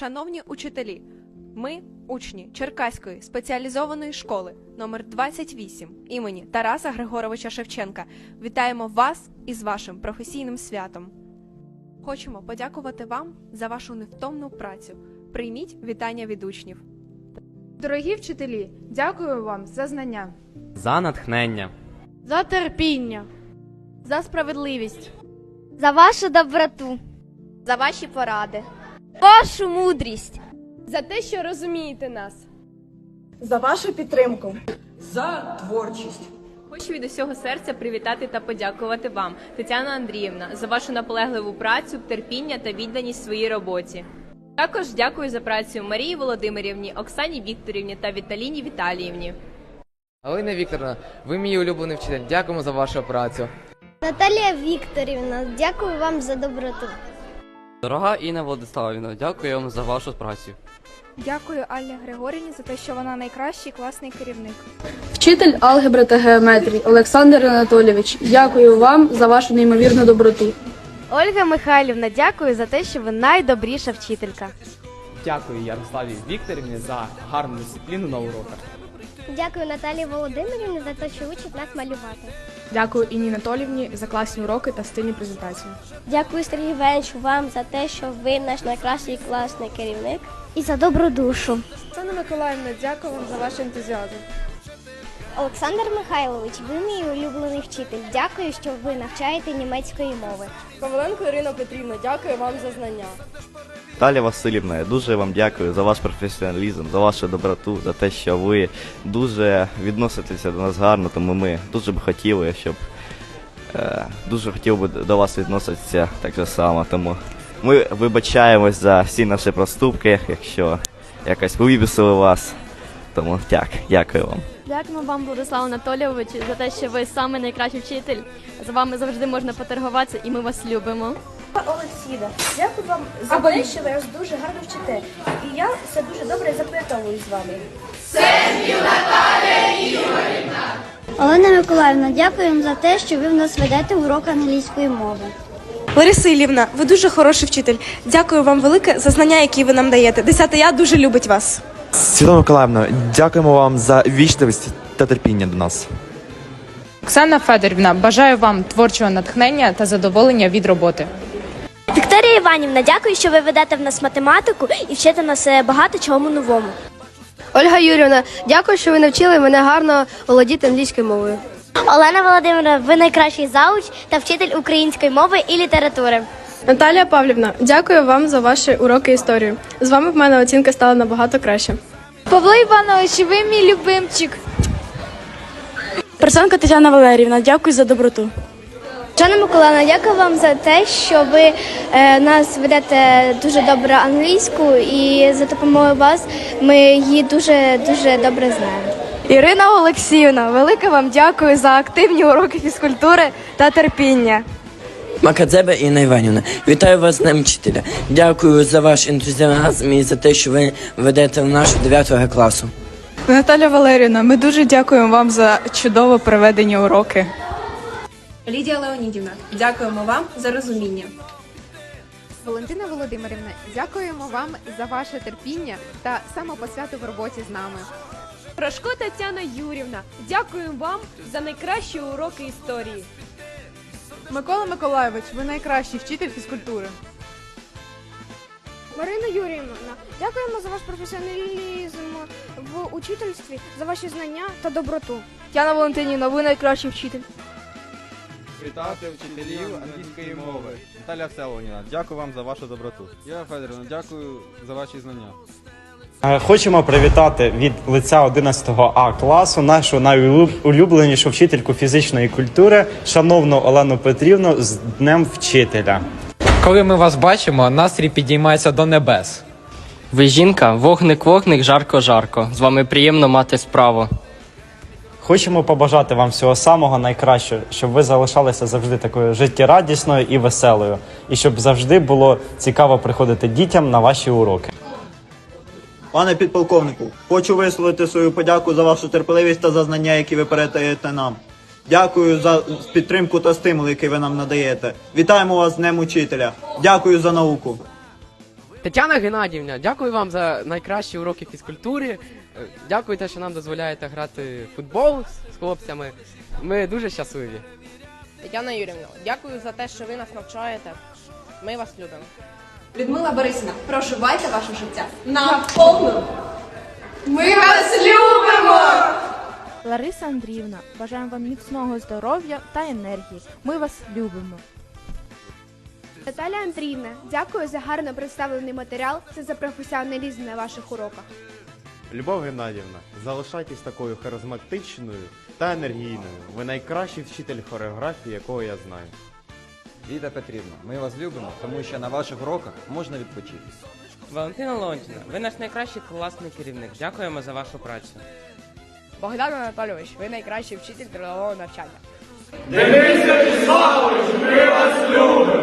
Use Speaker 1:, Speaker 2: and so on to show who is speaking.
Speaker 1: Шановні учителі, ми, учні Черкаської спеціалізованої школи номер 28 імені Тараса Григоровича Шевченка, вітаємо вас із вашим професійним святом. Хочемо подякувати вам за вашу невтомну працю. Прийміть вітання від учнів.
Speaker 2: Дорогі вчителі, дякую вам за знання,
Speaker 3: за натхнення,
Speaker 4: за терпіння, за справедливість,
Speaker 5: за вашу доброту,
Speaker 4: за ваші поради,
Speaker 5: вашу мудрість.
Speaker 4: за те, що розумієте нас.
Speaker 6: за вашу підтримку.
Speaker 7: за творчість.
Speaker 8: Хочу від усього серця привітати та подякувати вам, Тетяна Андріївна, за вашу наполегливу працю, терпіння та відданість своїй роботі. Також дякую за працю Марії Володимирівні, Оксані Вікторівні та Віталіні Віталіївні.
Speaker 9: Галина Вікторовна, ви мій улюблений вчитель. Дякуємо за вашу працю.
Speaker 5: Наталія Вікторівна, дякую вам за доброту.
Speaker 3: Дорога Інна Владиславівна, дякую вам за вашу працю.
Speaker 2: Дякую Аллі Григорівні за те, що вона найкращий класний керівник.
Speaker 10: Вчитель алгебри та геометрії Олександр Анатолійович, дякую вам за вашу неймовірну доброту.
Speaker 4: Ольга Михайлівна, дякую за те, що ви найдобріша вчителька.
Speaker 3: Дякую Ярославі Вікторівні за гарну дисципліну на уроках.
Speaker 5: Дякую Наталії Володимирівні за те, що учить нас малювати.
Speaker 10: Дякую Інні Анатолівні за класні уроки та стильні презентації.
Speaker 5: Дякую Сергій Івановичу вам за те, що ви наш найкращий класний керівник. І за добру душу.
Speaker 2: Оксана Миколаївна, дякую вам за ваш ентузіазм.
Speaker 5: Олександр Михайлович, ви мій улюблений вчитель. Дякую, що ви навчаєте німецької мови.
Speaker 4: Коваленко Ірина Петрівна, дякую вам за знання.
Speaker 11: Таля Васильівна, я дуже вам дякую за ваш професіоналізм, за вашу доброту, за те, що ви дуже відноситеся до нас гарно, тому ми дуже б хотіли, щоб е, дуже хотів би до вас відноситися так же само. Тому ми вибачаємось за всі наші проступки, якщо якось вибісили вас. Тому так, дякую вам.
Speaker 4: Дякуємо вам, Владислав Анатолійович, за те, що ви самий найкращий вчитель. З вами завжди можна поторгуватися, і ми вас любимо.
Speaker 12: Олексіда, дякую вам за те, що ви нас дуже гарно вчите. І я все дуже добре запам'ятовую з вами.
Speaker 5: Олена Миколаївна, дякую вам за те, що ви в нас ведете урок англійської мови.
Speaker 6: Лариса Ілівна, ви дуже хороший вчитель. Дякую вам велике за знання, які ви нам даєте. Десята я дуже любить вас.
Speaker 13: Світлана Миколаївна, дякуємо вам за вічливість та терпіння до нас.
Speaker 2: Оксана Федорівна, бажаю вам творчого натхнення та задоволення від роботи.
Speaker 5: Вікторія Іванівна, дякую, що ви ведете в нас математику і вчите нас е, багато чому новому.
Speaker 4: Ольга Юрівна, дякую, що ви навчили мене гарно володіти англійською мовою.
Speaker 5: Олена Володимирівна, ви найкращий зауч та вчитель української мови і літератури.
Speaker 10: Наталія Павлівна, дякую вам за ваші уроки історії. З вами в мене оцінка стала набагато краще.
Speaker 4: Павло Іванович, ви мій любимчик.
Speaker 10: Персонка Тетяна Валерівна, дякую за доброту.
Speaker 5: Жанна Миколаївна, дякую вам за те, що ви е, нас ведете дуже добре англійську, і за допомогою вас ми її дуже дуже добре знаємо.
Speaker 4: Ірина Олексіївна, велике вам дякую за активні уроки фізкультури та терпіння.
Speaker 7: Макадзебе Інна Іванівна, вітаю вас з Днем вчителя. Дякую за ваш ентузіазм і за те, що ви ведете в нашу 9 класу.
Speaker 2: Наталя Валерівна, ми дуже дякуємо вам за чудово проведені уроки.
Speaker 1: Лідія Леонідівна, дякуємо вам за розуміння.
Speaker 2: Валентина Володимирівна, дякуємо вам за ваше терпіння та самопосвяту в роботі з нами.
Speaker 4: Прошко Тетяна Юрівна, дякуємо вам за найкращі уроки історії.
Speaker 2: Микола Миколайович, ви найкращий вчитель фізкультури.
Speaker 12: Марина Юріївна, дякуємо за ваш професіоналізм в учительстві, за ваші знання та доброту.
Speaker 4: Тяна Валентинівна, ви найкращий вчитель.
Speaker 13: Вітати вчителів англійської мови. Наталя Всеволодівна, дякую вам за вашу доброту.
Speaker 3: Я Федоровна, дякую за ваші знання.
Speaker 13: Е, Хочемо привітати від лиця 11 А класу нашу найулюбленішу вчительку фізичної культури, шановну Олену Петрівну, з Днем Вчителя.
Speaker 9: Коли ми вас бачимо, настрій підіймається до небес.
Speaker 3: Ви жінка, вогник-вогник, жарко-жарко. З вами приємно мати справу.
Speaker 13: Хочемо побажати вам всього самого найкращого, щоб ви залишалися завжди такою життєрадісною і веселою, і щоб завжди було цікаво приходити дітям на ваші уроки.
Speaker 6: Пане підполковнику, хочу висловити свою подяку за вашу терпеливість та за знання, які ви передаєте нам. Дякую за підтримку та стимул, який ви нам надаєте. Вітаємо вас з Днем Учителя. Дякую за науку.
Speaker 14: Тетяна Геннадівна, дякую вам за найкращі уроки фізкультури. Е, Дякую, те, що нам дозволяєте грати в футбол з хлопцями. Ми дуже щасливі.
Speaker 15: Тетяна Юрівна, дякую за те, що ви нас навчаєте. Ми вас любимо.
Speaker 2: Людмила Борисівна, проживайте ваше життя.
Speaker 15: На повну!
Speaker 2: Ми вас любимо!
Speaker 16: Лариса Андріївна, бажаємо вам міцного здоров'я та енергії. Ми вас любимо.
Speaker 5: Наталя Андріївна, дякую за гарно представлений матеріал та за професіоналізм на ваших уроках.
Speaker 17: Любов Геннадівна, залишайтесь такою харизматичною та енергійною. Ви найкращий вчитель хореографії, якого я знаю.
Speaker 18: Віта Петрівна, ми вас любимо, тому що на ваших уроках можна відпочити.
Speaker 19: Валентина Леонтівна, ви наш найкращий класний керівник. Дякуємо за вашу працю.
Speaker 15: Богдан Анатолійович, ви найкращий вчитель трудового навчання.
Speaker 20: Денис Вячеславович, ми вас любимо!